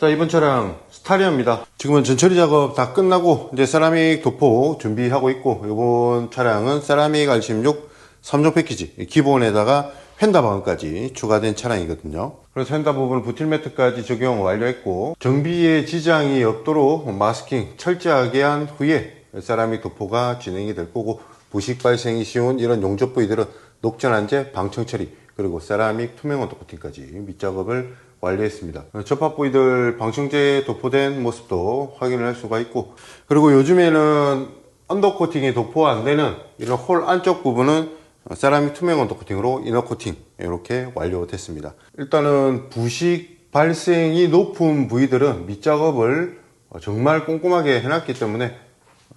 자 이번 차량 스타리아입니다. 지금은 전처리 작업 다 끝나고 이제 세라믹 도포 준비하고 있고 이번 차량은 세라믹 R16 3종 패키지 기본에다가 휀다 방음까지 추가된 차량이거든요. 그래서 휀다 부분 부틸 매트까지 적용 완료했고 정비에 지장이 없도록 마스킹 철저하게 한 후에 세라믹 도포가 진행이 될 거고 부식 발생이 쉬운 이런 용접 부위들은 녹전환제 방청 처리 그리고 세라믹 투명 원도 코팅까지 밑작업을 완료했습니다. 접합 부위들 방청제 도포된 모습도 확인을 할 수가 있고 그리고 요즘에는 언더 코팅이 도포 안 되는 이런 홀 안쪽 부분은 세라믹 투명 언더 코팅으로 이너 코팅 이렇게 완료됐습니다. 일단은 부식 발생이 높은 부위들은 밑작업을 정말 꼼꼼하게 해놨기 때문에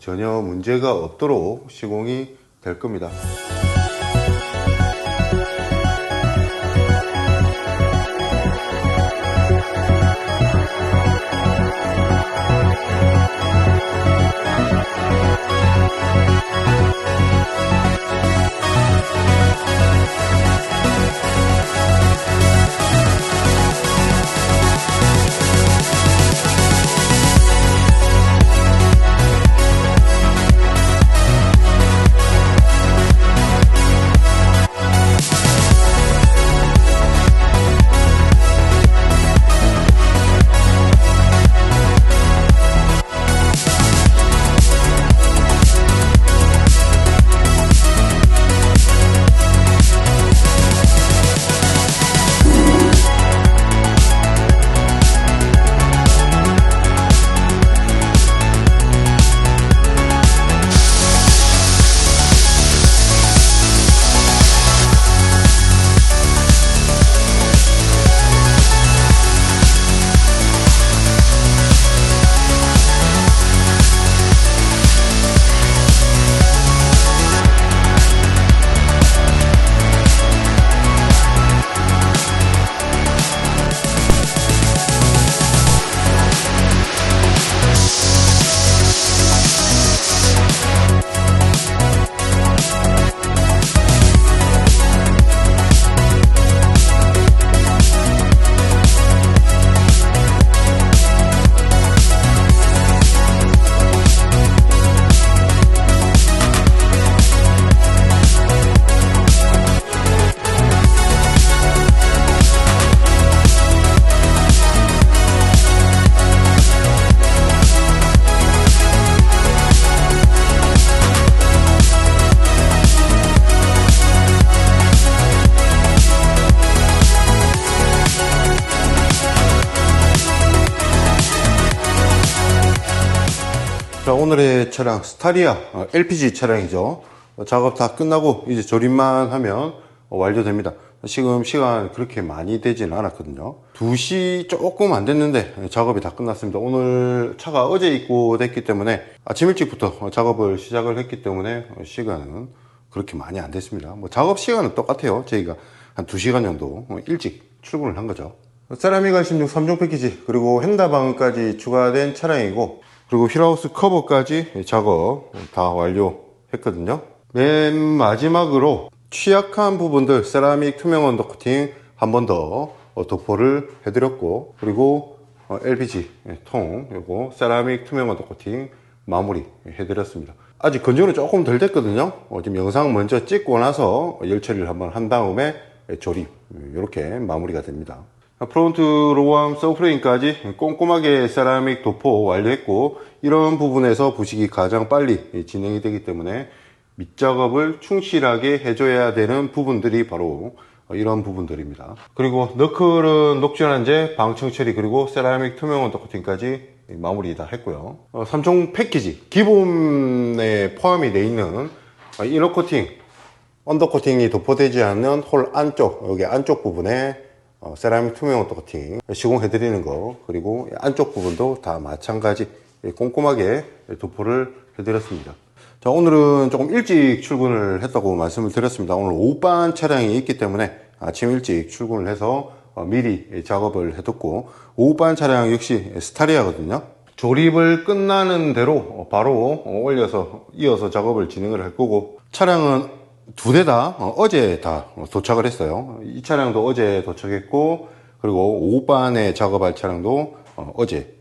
전혀 문제가 없도록 시공이 될 겁니다. 오늘의 차량 스타리아 어, LPG 차량이죠. 어, 작업 다 끝나고 이제 조립만 하면 어, 완료됩니다. 지금 시간 그렇게 많이 되진 않았거든요. 2시 조금 안 됐는데 작업이 다 끝났습니다. 오늘 차가 어제 입고됐기 때문에 아침 일찍부터 작업을 시작을 했기 때문에 시간은 그렇게 많이 안 됐습니다. 뭐 작업 시간은 똑같아요. 저희가 한 2시간 정도 일찍 출근을 한 거죠. 세라믹 R16 3종 패키지 그리고 핸다방까지 추가된 차량이고 그리고 휠하우스 커버까지 작업 다 완료했거든요. 맨 마지막으로 취약한 부분들 세라믹 투명 언더 코팅 한 번 더 도포를 해드렸고 그리고 LPG 통 요거 세라믹 투명 언더 코팅 마무리 해드렸습니다. 아직 건조는 조금 덜 됐거든요. 어, 지금 영상 먼저 찍고 나서 열 처리를 한번 한 다음에 조립 이렇게 마무리가 됩니다. 프론트 로암 서프레임까지 꼼꼼하게 세라믹 도포 완료했고 이런 부분에서 부식이 가장 빨리 진행이 되기 때문에 밑작업을 충실하게 해줘야 되는 부분들이 바로 이런 부분들입니다. 그리고 너클은 녹전환제, 방청 처리 그리고 세라믹 투명 언더 코팅까지 마무리 다 했고요. 3종 패키지 기본에 포함이 되어 있는 이너 코팅, 언더 코팅이 도포되지 않는 홀 안쪽 여기 안쪽 부분에 어, 세라믹 투명 언더 코팅 시공해 드리는 거 그리고 안쪽 부분도 다 마찬가지 꼼꼼하게 도포를 해 드렸습니다. 자 오늘은 조금 일찍 출근을 했다고 말씀을 드렸습니다. 오늘 오후반 차량이 있기 때문에 아침 일찍 출근을 해서 어, 미리 작업을 해뒀고 오후반 차량 역시 스타리아거든요. 조립을 끝나는 대로 바로 올려서 이어서 작업을 진행을 할 거고 차량은 두 대 다 어 제 다 도착을 했어요 이 차량도 어제 도착했고 그리고 오후반에 작업할 차량도 어, 제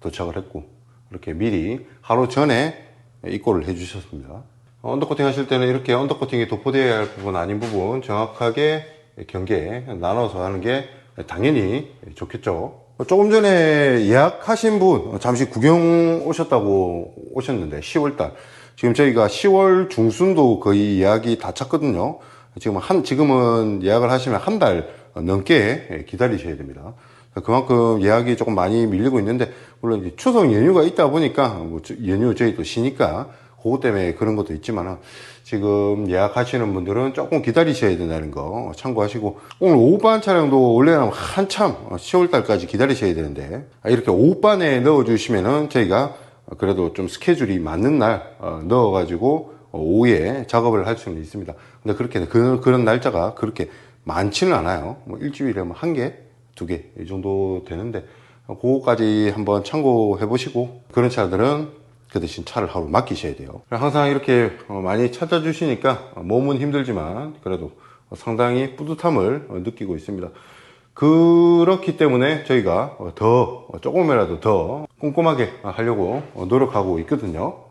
도착을 했고 이렇게 미리 하루 전에 입고를 해주셨습니다. 어, 언더코팅 하실 때는 이렇게 언더코팅이 도포되어야 할 부분 아닌 부분 정확하게 경계 나눠서 하는 게 당연히 좋겠죠. 조금 전에 예약하신 분 잠시 구경 오셨다고 오셨는데 10월달 지금 저희가 10월 중순도 거의 예약이 다 찼거든요. 지금 한 지금은 예약을 하시면 한 달 넘게 기다리셔야 됩니다. 그만큼 예약이 조금 많이 밀리고 있는데 물론 추석 연휴가 있다 보니까 뭐 저- 연휴 저희 또 쉬니까 그것 때문에 그런 것도 있지만 지금 예약하시는 분들은 조금 기다리셔야 된다는 거 참고하시고 오늘 오후반 촬영도 원래는 한참 10월달까지 기다리셔야 되는데 아, 이렇게 오후반에 넣어주시면은 저희가 그래도 좀 스케줄이 맞는 날 어, 넣어가지고 어, 오후에 작업을 할 수는 있습니다. 근데 그렇게 그, 그런 날짜가 그렇게 많지는 않아요. 뭐 일주일에 뭐 한 개, 두 개 이 정도 되는데 어, 그거까지 한번 참고해 보시고 그런 차들은 그 대신 차를 하루 맡기셔야 돼요. 항상 이렇게 어, 많이 찾아주시니까 어, 몸은 힘들지만 그래도 상당히 뿌듯함을 어, 느끼고 있습니다. 그렇기 때문에 저희가 어, 더 어, 조금이라도 더 꼼꼼하게 하려고 어, 노력하고 있거든요.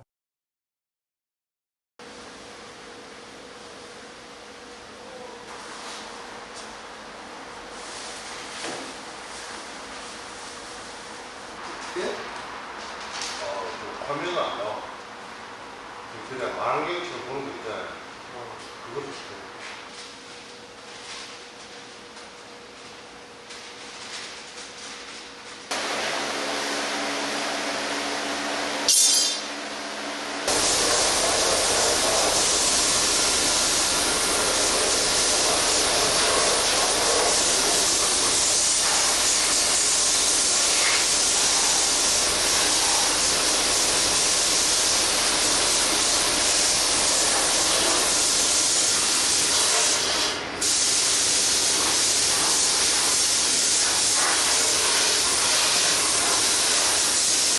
화면은 안 나와. 그냥 만원경처럼 보는 거 있잖아요. 그것도 좋고.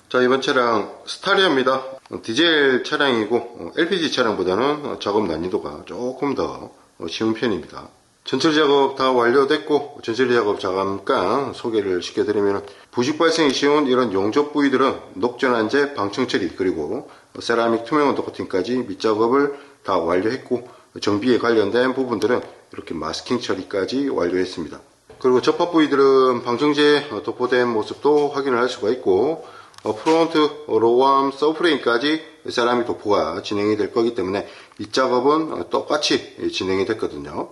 자 이번 차량 스타리아입니다. 디젤 차량이고 어, LPG 차량보다는 어, 작업 난이도가 조금 더 어, 쉬운 편입니다. 전처리 작업 다 완료됐고 전처리 작업 잠깐 소개를 시켜드리면 부식 발생이 쉬운 이런 용접 부위들은 녹전환제 방청처리 그리고 세라믹 투명 언더 코팅까지 밑작업을 다 완료했고 정비에 관련된 부분들은 이렇게 마스킹 처리까지 완료했습니다. 그리고 접합 부위들은 방청제 어, 도포된 모습도 확인을 할 수가 있고 어, 프론트 로암 서프레임까지 세라믹 도포가 진행이 될 거기 때문에 이 작업은 어, 똑같이 진행이 됐거든요.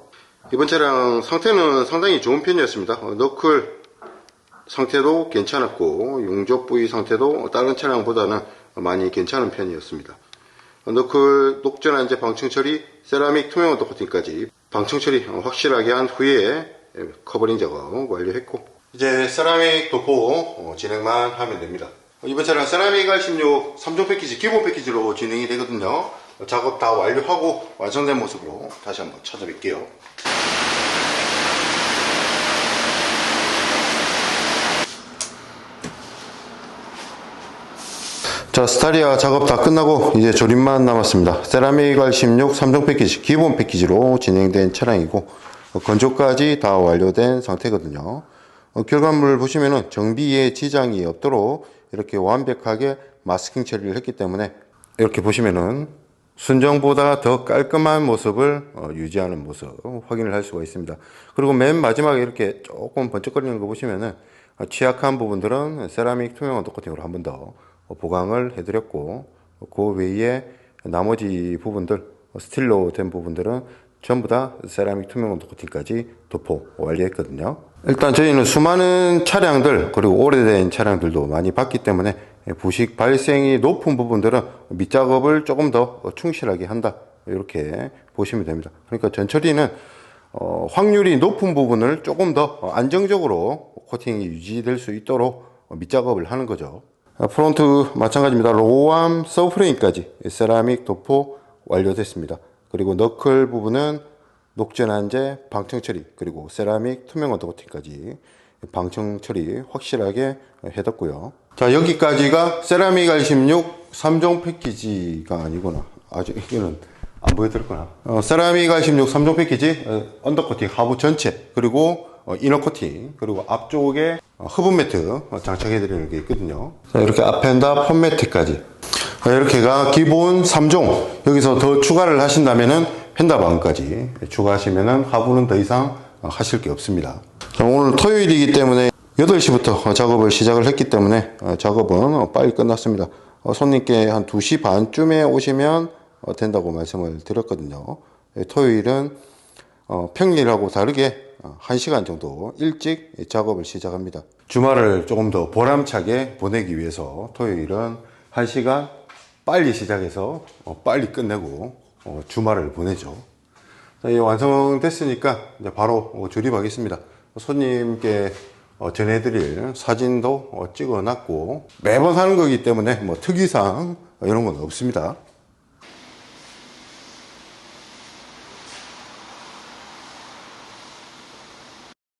이번 차량 상태는 상당히 좋은 편이었습니다. 어, 너클 상태도 괜찮았고 용접 부위 상태도 다른 차량보다는 많이 괜찮은 편이었습니다. 어, 너클 녹전환제 방충 처리, 세라믹 투명 언더 코팅까지 방충 처리 어, 확실하게 한 후에 예, 커버링 작업 완료했고 이제 세라믹 도포 어, 진행만 하면 됩니다. 어, 이번 차량 세라믹 R16 3종 패키지 기본 패키지로 진행이 되거든요. 어, 작업 다 완료하고 완성된 모습으로 다시 한번 찾아뵐게요. 자, 스타리아 작업 다 끝나고 이제 조립만 남았습니다. 세라믹 R16 3종 패키지 기본 패키지로 진행된 차량이고 어, 건조까지 다 완료된 상태거든요. 어, 결과물을 보시면은 정비에 지장이 없도록 이렇게 완벽하게 마스킹 처리를 했기 때문에 이렇게 보시면은 순정보다 더 깔끔한 모습을 어, 유지하는 모습 확인을 할 수가 있습니다. 그리고 맨 마지막에 이렇게 조금 번쩍거리는 거 보시면은 어, 취약한 부분들은 세라믹 투명 언더 코팅으로 한 번 더 보강을 해드렸고 그 외에 나머지 부분들 스틸로 된 부분들은 전부 다 세라믹 투명 언더 코팅까지 도포 완료했거든요. 일단 저희는 수많은 차량들 그리고 오래된 차량들도 많이 봤기 때문에 부식 발생이 높은 부분들은 밑작업을 조금 더 충실하게 한다 이렇게 보시면 됩니다. 그러니까 전처리는 어, 확률이 높은 부분을 조금 더 안정적으로 코팅이 유지될 수 있도록 밑작업을 하는 거죠. 아, 프론트 마찬가지입니다. 로암 서브프레임까지 세라믹 도포 완료됐습니다. 그리고 너클 부분은 녹전환제 방청 처리 그리고 세라믹 투명 언더 코팅까지 방청 처리 확실하게 해뒀고요. 자 여기까지가 세라믹 R16 3종 패키지가 아니구나. 아주 이거는 안 보여드렸구나. 어, 세라믹 R16 3종 패키지 어, 언더 코팅 하부 전체 그리고 어, 이너 코팅 그리고 앞쪽에 어, 흡음 매트 어, 장착해 드리는 게 있거든요. 자, 이렇게 아펜다 폰 매트까지. 어, 이렇게가 기본 3종. 여기서 더 추가를 하신다면은 펜다 방까지 추가하시면은 하부는 더 이상 어, 하실 게 없습니다. 자, 오늘 토요일이기 때문에 8시부터 작업을 시작을 했기 때문에 어, 작업은 어, 빨리 끝났습니다. 어, 손님께 한 2시 반쯤에 오시면 어, 된다고 말씀을 드렸거든요. 예, 토요일은 어, 평일하고 다르게 어, 1시간 정도 일찍 작업을 시작합니다. 주말을 조금 더 보람차게 보내기 위해서 토요일은 1시간 빨리 시작해서 어, 빨리 끝내고 어, 주말을 보내죠. 자, 이제 완성됐으니까 이제 바로 어, 조립하겠습니다. 손님께 어, 전해드릴 사진도 어, 찍어놨고 매번 하는 거기 때문에 뭐 특이사항 어, 이런 건 없습니다.